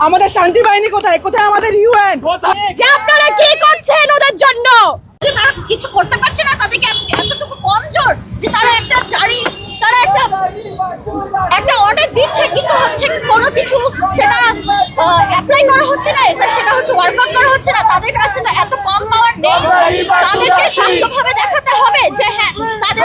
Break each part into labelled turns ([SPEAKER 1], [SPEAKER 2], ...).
[SPEAKER 1] আমাদের শান্তি বাহিনী কোথায়? কোথায় আমাদের ইউএন
[SPEAKER 2] যে আপনারা কি করছেন ওদের জন্য? যে তারা কিছু করতে পারছে না তাদেরকে এত- এতটুকু কমজোর যে তারা একটা জারি তারা একটা একটা অর্ডার দিচ্ছে কিন্তু হচ্ছে কোনো কিছু সেটা অ্যাপ্লাই করা হচ্ছে না এটা সেটা হচ্ছে ওয়ার্কআউট করা হচ্ছে না। তাদের কাছে তো এত কম পাওয়ার নেই। তাদেরকে শান্তভাবে দেখাতে হবে যে হ্যাঁ তাদের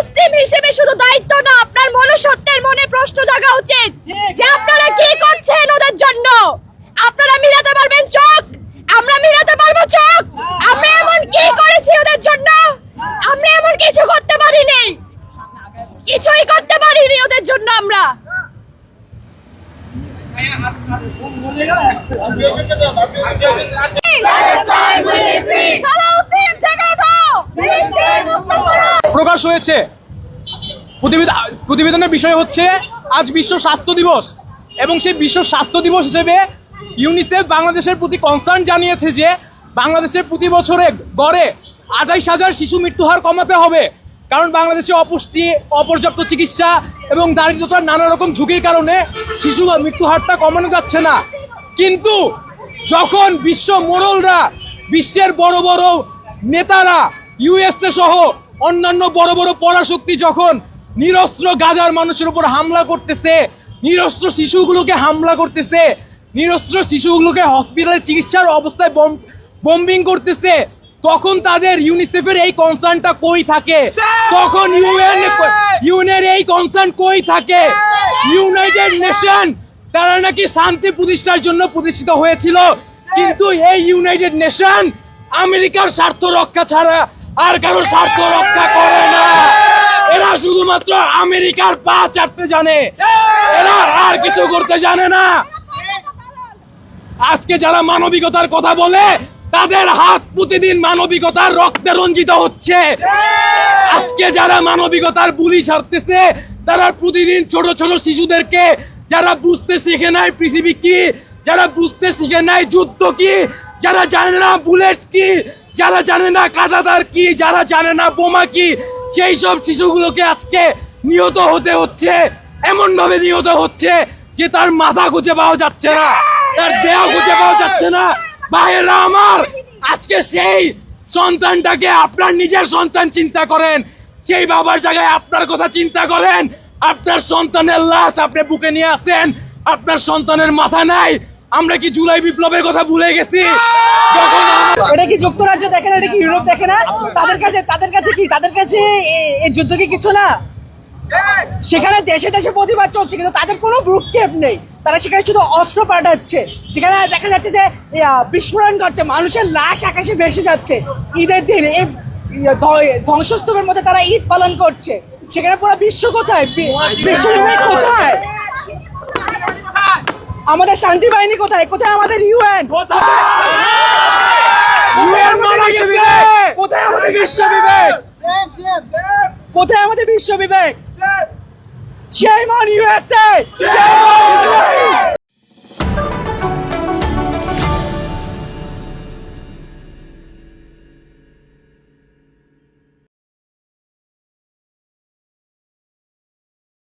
[SPEAKER 2] মুসলিম হিসেবে শুধু দায়িত্ব না আপনার মনুষ্যত্বের মনে প্রশ্ন জাগা উচিত যে আপনারা কি করছেন ওদের জন্য? আপনারা মিলাতে পারবেন চোখ? আমরা মিলাতে পারব চোখ? আমরা এমন কি করেছি ওদের জন্য? আমরা এমন কিছু করতে পারিনি। কিছুই করতে পারিনি ওদের জন্য আমরা।
[SPEAKER 3] প্রকাশ হয়েছে। প্রতিবেদনের বিষয় হচ্ছে, আজ বিশ্ব স্বাস্থ্য দিবস। এবং সেই বিশ্ব স্বাস্থ্য দিবস হিসেবে ইউনিসেফ বাংলাদেশের প্রতি কনসার্ন জানিয়েছে যে, বাংলাদেশের প্রতি বছরে গড়ে আঠাইশ হাজার শিশু মৃত্যুহার কমাতে হবে। কারণ বাংলাদেশে অপুষ্টি, অপর্যাপ্ত চিকিৎসা এবং দারিদ্রতার নানা রকম ঝুঁকির কারণে শিশু মৃত্যুহারটা কমানো যাচ্ছে না। কিন্তু যখন বিশ্ব মোড়লরা, বিশ্বের বড় বড় নেতারা, ইউএসএ সহ অন্যান্য বড় বড় পরাশক্তি যখন নিরস্ত্র গাজার মানুষের উপর হামলা করতেছে। নিরস্ত্র শিশুগুলোকে হামলা করতেছে। নিরস্ত্র শিশুগুলোকে হসপিটালে চিকিৎসার অবস্থায় বম্বিং করতেছে। তখন তাদের ইউনিসেফের এই কনসার্নটা কই থাকে? তখন ইউএন ইউনের এই কনসার্ন কই থাকে? ইউনাইটেড নেশন তারা নাকি শান্তি প্রতিষ্ঠার জন্য প্রতিষ্ঠিত হয়েছিল। কিন্তু এই ইউনাইটেড নেশন আমেরিকার স্বার্থ রক্ষা ছাড়া আর কারও স্বার্থ রক্ষা করে না। এরা শুধুমাত্র আমেরিকার পা চাটতে জানে। এরা আর কিছু করতে জানে না। আজকে যারা মানবিকতার কথা বলে তাদের হাত প্রতিদিন মানবিকতার রক্তে রঞ্জিত হচ্ছে। আজকে যারা মানবিকতার বুলি ছাড়তেছে তারা প্রতিদিন ছোট ছোট শিশুদেরকে যারা বুঝতে শিখে নাই পৃথিবী কি যারা বুঝতে শিখে নাই যুদ্ধ কি যারা জানে না বুলেট কি যারা জানে না কাটাদার কি যারা জানে না বোমা কি সেই সব শিশুগুলোকে আজকে নিহত হতে হচ্ছে এমন ভাবে নিহত হচ্ছে যে তার মাথা খুঁজে পাওয়া যাচ্ছে না, তার দেহ খুঁজে পাওয়া যাচ্ছে না। ভাইয়েরা আমার, আজকে সেই সন্তানটাকে আপনার নিজের সন্তান চিন্তা করেন, সেই বাবার জায়গায় আপনার কথা চিন্তা করেন, আপনার সন্তানের লাশ আপনি বুকে নিয়ে আসেন, আপনার সন্তানের মাথা নাই আমরা কি জুলাই বিপ্লবের কথা ভুলে গেছি?
[SPEAKER 1] এটা কি যুক্তরাজ্য দেখে না, এটা কি ইউরোপ দেখে না? তাদের কাছে তাদের কাছে কি? তাদের কাছে এই যুদ্ধ কি কিছু না? সেখানে দেশে দেশে প্রতিবাদ চলছে, কিন্তু তাদের কোনো ভ্রুক্ষেপ নেই। তারা সেখানে শুধু অস্ত্র পাঠাচ্ছে। সেখানে দেখা যাচ্ছে যে বিস্ফোরণ করছে মানুষের লাশ আকাশে ভেসে যাচ্ছে। ঈদের দিন এই ধ্ব- ধ্বংসস্তূপের মধ্যে তারা ঈদ পালন করছে। সেখানে পুরো বিশ্ব কোথায়? বিশ্ব কোথায়? আমাদের শান্তি বাহিনী কোথায়? কোথায় আমাদের ইউএন
[SPEAKER 3] গেছে।
[SPEAKER 1] কোথায় আমাদের বিশ্ব বিবেক কোথায় আমাদের বিশ্ব বিবেক Shame on ইউএসএ